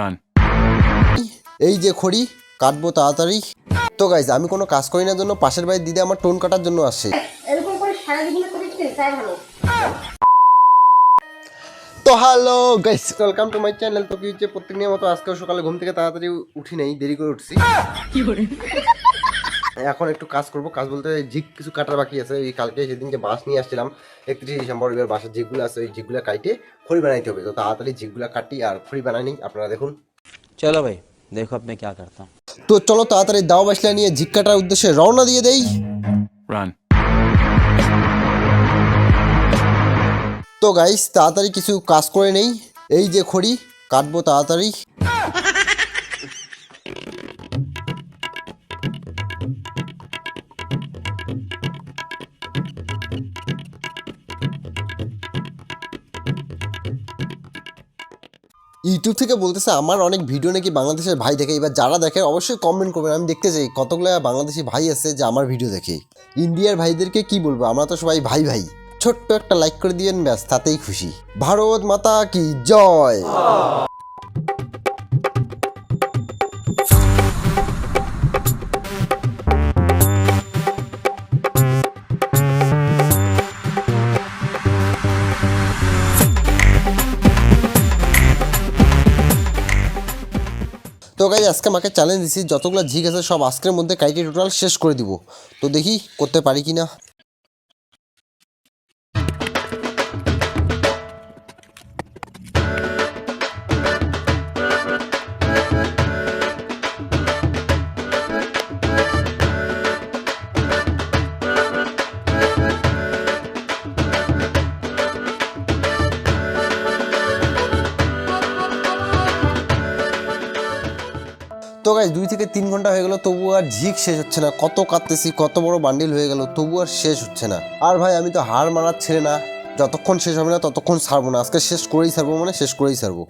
Run. এই যে খড়ি কাটবো তাড়াতাড়ি। তো গাইজ আমি কোনো কাজ করি না জন্য পাশের বাড়ির দিদি আমার টোন কাটার জন্য আসে। এরকম করে সারাদিন করিস তাই ভালো। তো hello guys welcome to my channel তো কি হচ্ছে প্রত্যেক দিনের মতো আজকেও সকালে ঘুম থেকে তাড়াতাড়ি উঠি নাই দেরি করে উঠছি। এখন একটু কাজ করব। কাজ বলতে ঝিক কিছু কাটার বাকি আছে। এই কালকে সেদিনকে বাঁশ নিয়ে আসছিলাম। একত্রিশে ডিসেম্বর এবার বাঁশের ঝিকগুলো আছে। ওই ঝিকগুলো কাটিয়ে খড়ি বানাইতে হবে। তো তাড়াতাড়ি ঝিকগুলো কাটি আর খড়ি বানাই নিই। আপনারা দেখুন। চলো ভাই দেখো আপনি কে করতাম তো চলো তাড়াতাড়ি দাও বাসলা নিয়ে ঝিক কাটার উদ্দেশ্যে রওনা দিয়ে দেই। রান তো গাইস তাড়াতাড়ি কিছু কাজ করে নেই। এই যে খড়ি কাটবো তাড়াতাড়ি। ইউটিউব থেকে বলতেছে, আমার অনেক ভিডিও নাকি বাংলাদেশের ভাই দেখে। এবার যারা দেখে, অবশ্যই কমেন্ট করবেন। আমি দেখতে চাই, কতগুলো বাংলাদেশি ভাই আছে যে আমার ভিডিও দেখে। ইন্ডিয়ার ভাইদেরকে কি বলব? আমরা তো সবাই ভাই ভাই। ছোট্ট একটা লাইক করে দিবেন ব্যাস, তাতেই খুশি। ভারত মাতা কি জয়! গাই আজকে আমাকে চ্যালেঞ্জ দিছি, যতগুলো ঝিক আছে সব আজকের মধ্যে কাইটে টোটাল শেষ করে দিব। তো দেখি করতে পারি কি না তো গাছ দুই থেকে তিন ঘণ্টা হয়ে গেল তবু আর ঝিক শেষ হচ্ছে না। কত কাঁদতেছি কত বড় বান্ডিল হয়ে গেল তবু আর শেষ হচ্ছে না। আর ভাই আমি তো হার মানার ছেলে না। যতক্ষণ শেষ হবে না ততক্ষণ ছাড়বো না। আজকে শেষ করেই ছাড়বো মানে শেষ করেই ছাড়বো।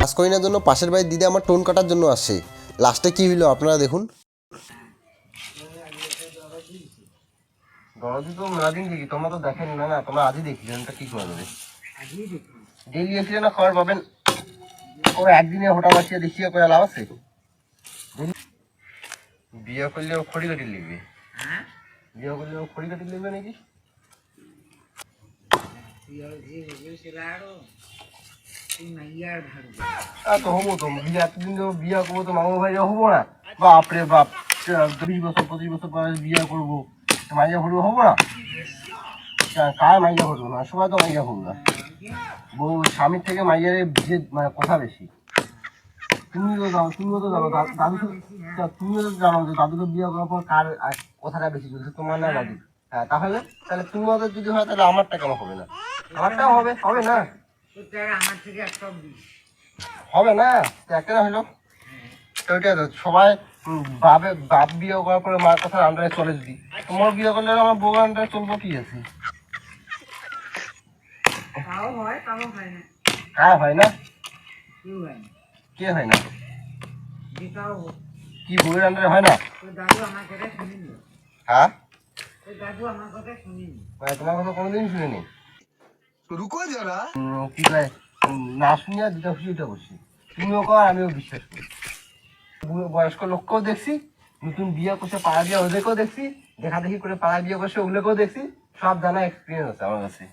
ভাস্করিনার জন্য পাশের বাড়ির দিদি আমার টোন কাটার জন্য আসে। লাস্টে কি হইল আপনারা দেখুন। দরদি তো মেলাদিন দেখি তোমরা তো দেখেন না না তোমরা আজই দেখি এটা কি করে দেবে? ডেলি এসে না খবর পাবেন। ও একদিনে হোটা বাঁচিয়ে দেখিয়ে করে লাভ আছে। বিয়ে করলে ও খড়ি কাটি লিখবে বিয়ে করলে ও খড়ি কাটি লিখবে নাকি? তো হব তো বিয়ে এতদিন তো বিয়ে করব তো মামু ভাই হব না। বাপরে বাপ বিশ বছর পঁচিশ বছর পরে বিয়ে করব। মাইয়া হরু হব না? কার মাইয়া হরু না? সবাই তো মাইয়া হরু না। বউ স্বামীর থেকে মাইয়ারে বিয়ে মানে কথা বেশি। তুমি তো জানো, তুমিও তো জানো দাদু তুমিও তো জানো যে দাদুকে বিয়ে করার পর কার কথাটা বেশি চলছে তোমার না দাদু? হ্যাঁ তাহলে তাহলে তুমিও তো যদি হয়, তাহলে আমারটা কেন হবে না? আমারটাও হবে হবে না? হবে না? একটা হলো তো ওইটা সবাই উম, বাপে বাপ বিয়ে করার পরে মার কথার আন্ডারে চলে যদি। তোমার বিয়ে করলে আমার বউ আন্ডারে চলবো কি আছে? হ্যাঁ হয় না। কে হয়? না? কি বউয়ের আন্ডারে হয় না? হ্যাঁ? মানে তোমার কথা কোনোদিন শুনিনি। রুকো যারা কি কয় না শুনিয়া যেটা খুশি ওটা করছি তুমিও কর আমিও বিশ্বাস করি। বয়স্ক লোককেও দেখছি, নতুন বিয়ে করছে, পাড়া বিয়ে ওদেরকেও দেখছি দেখা দেখি করে পাড়া বিয়ে করছে, ওগুলোকেও দেখছি, সব জানা এক্সপিরিয়েন্স আছে আমার কাছে।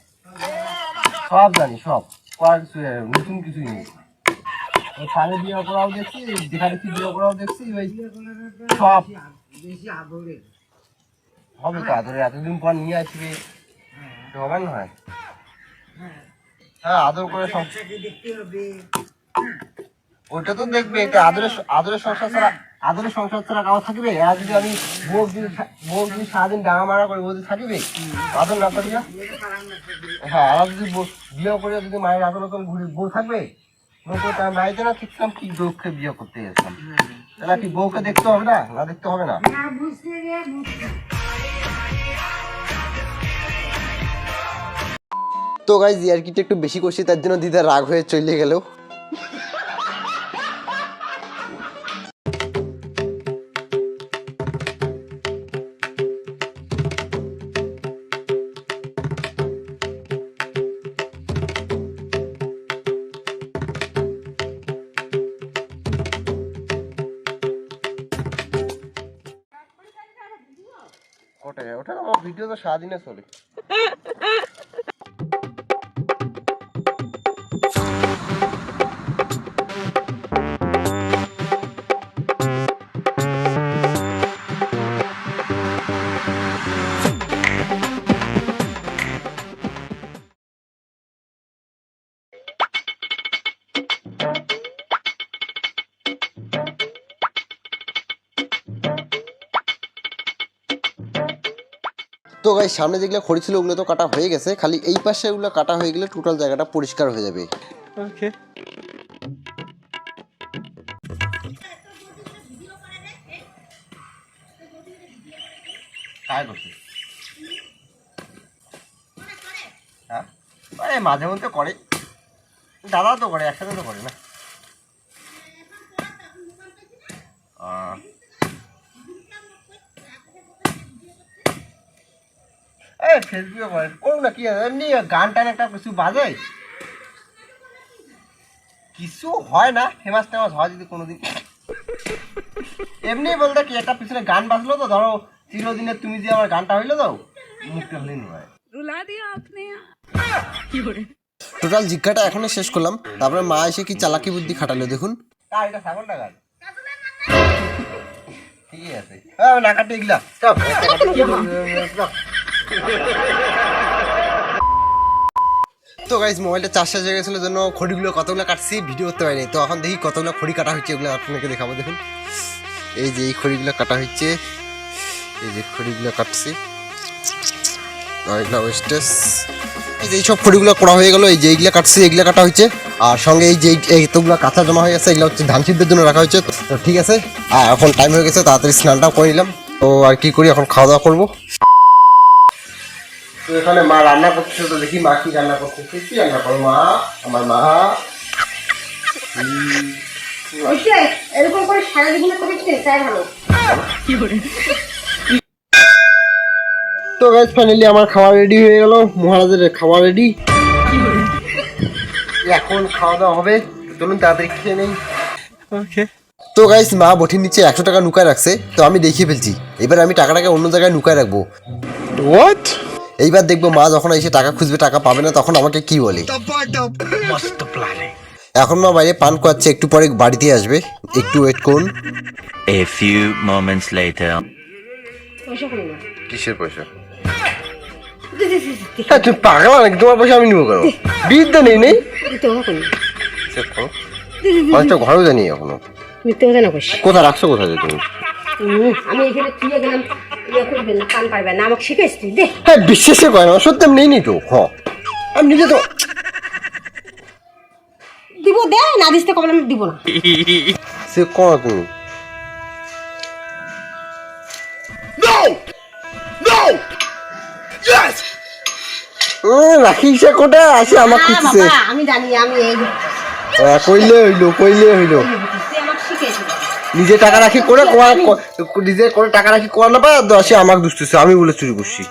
সব জানি, সব। করার নতুন কিছুই নেই। পাড়ে বিয়ে করাও দেখছি দেখা দেখি বিয়ে করাও দেখছি সব। হবে তো, আদরে এতদিন পর নিয়ে আসবে হবে না হয়। হ্যাঁ আদর করে সব ওইটা তো দেখবে এটা আদরের আদরের সংসার ছাড়া আদরের সংসার ছাড়া কারও থাকবে? আর যদি আমি বউ যদি বউ যদি সারাদিন ডাঙা মারা করে বউ যদি থাকবে? আদর না করিয়া? হ্যাঁ আর যদি বিয়ে করে যদি মায়ের আদর মতন ঘুরে বউ থাকবে? তার মায়ের না ঠিকছিলাম কি দুঃখে বিয়ে করতে গেছিলাম তাহলে কি বউকে দেখতে হবে না? না দেখতে হবে না? তো গাইজ ইয়ার্কিটা একটু বেশি করছি তার জন্য দিদা রাগ হয়ে চলে গেল। ওটাই ওটা আমার ভিডিও তো সারাদিনে চলে। তো গাই সামনে যেগুলো খড়ি ছিল ওগুলো তো কাটা হয়ে গেছে। খালি এই পাশে ওগুলো কাটা হয়ে গেলে টোটাল জায়গাটা পরিষ্কার হয়ে যাবে। হ্যাঁ? মাঝে মধ্যে করে। দাদা তো করে একসাথে তো করে না। এই ফেসবুকে করুন না কি এমনি গান টান একটা কিছু বাজে? কিছু হয় না ফেমাস টেমাস হয় যদি কোনোদিন। এমনি বলতে কি একটা পিছনে গান বাজলো তো ধরো চিরদিনে তুমি যে আমার গানটা হইল তো মুক্তি হলেন হয়। টোটাল জিজ্ঞাটা এখনই শেষ করলাম তারপরে মা এসে কি চালাকি বুদ্ধি খাটালো দেখুন। আর এটা গান ঠিক আছে। না কাটে এগুলা তো গাইজ মোবাইলটা চার্জ হয়ে গেছিল জন্য খড়িগুলো কতগুলো কাটছি ভিডিও করতে পারিনি। তো এখন দেখি কতগুলো খড়ি কাটা হচ্ছে, এগুলো আপনাকে দেখাবো, দেখুন। এই যে এই খড়িগুলো কাটা হচ্ছে, এই যে খড়িগুলো কাটছি। এগুলো ওয়েস্টেজ এই যে এইসব খড়িগুলো করা হয়ে গেল, এই যে এইগুলো কাটছি, এইগুলো কাটা হচ্ছে। আর সঙ্গে এই যে এই- এতগুলো কাঁচা জমা হয়ে গেছে, এগুলো হচ্ছে ধান সিদ্ধের জন্য রাখা হয়েছে। তো ঠিক আছে, আর এখন টাইম হয়ে গেছে, তাড়াতাড়ি স্নানটাও করে নিলাম। তো আর কি করি, এখন খাওয়া দাওয়া করব। তো এখানে মা রান্না করতেছে তো দেখি মা কি রান্না করতেছে। কি রান্না করো মা? আমার মা। এরকম করে সারা জীবনে করেছে তাই ভালো। কি করে তো গাইস ফাইনালি আমার খাওয়া রেডি হয়ে গেল। মহারাজের খাওয়া রেডি এখন খাওয়া দাওয়া হবে। চলুন তাড়াতাড়ি খেয়ে নেই। ওকে তো গাইস মা বঠির নিচে একশো টাকা নুকায় রাখছে তো আমি দেখিয়ে ফেলছি। এবার আমি টাকাটাকে অন্য জায়গায় নুকায় রাখব। হোয়াট এইবার দেখব মা যখন এসে টাকা খুঁজবে টাকা পাবে না তখন আমাকে কি বলে? এখন মা বাইরে পান করাচ্ছে একটু পরে বাড়িতে আসবে। একটু ওয়েট করুন। Few moments later. পয়সা কিসের পয়সা? হ্যাঁ তুমি পাগলা নাকি? তোমার পয়সা আমি নিবো কেন? বিদ্যা নেই নেই? অনেকটা ঘরেও জানি এখনও। কোথায় রাখছো কোথায় তুমি? আমি এখানে গেলাম। ইয়ে করবে না কান পারবে না আমাকে শিখেছ তুই দে। হ্যাঁ বিশ্বাসে করে না সত্যি আমি নেই তো হ। আমি নিজে তো দিব দে না দিস তো কবে আমি দিব না। সে করো তুমি? রাখিস কোটা আসে আমার খুঁজছে। আমি জানি আমি এই আহ, কইলে হইল কইলে হইল। আমাকে শিখেছিস নিজে টাকা রাখি করে নিজে করে টাকা রাখি করে না পায় আসে আমাকে দুষ্টছে আমি বলে চুরি করছি।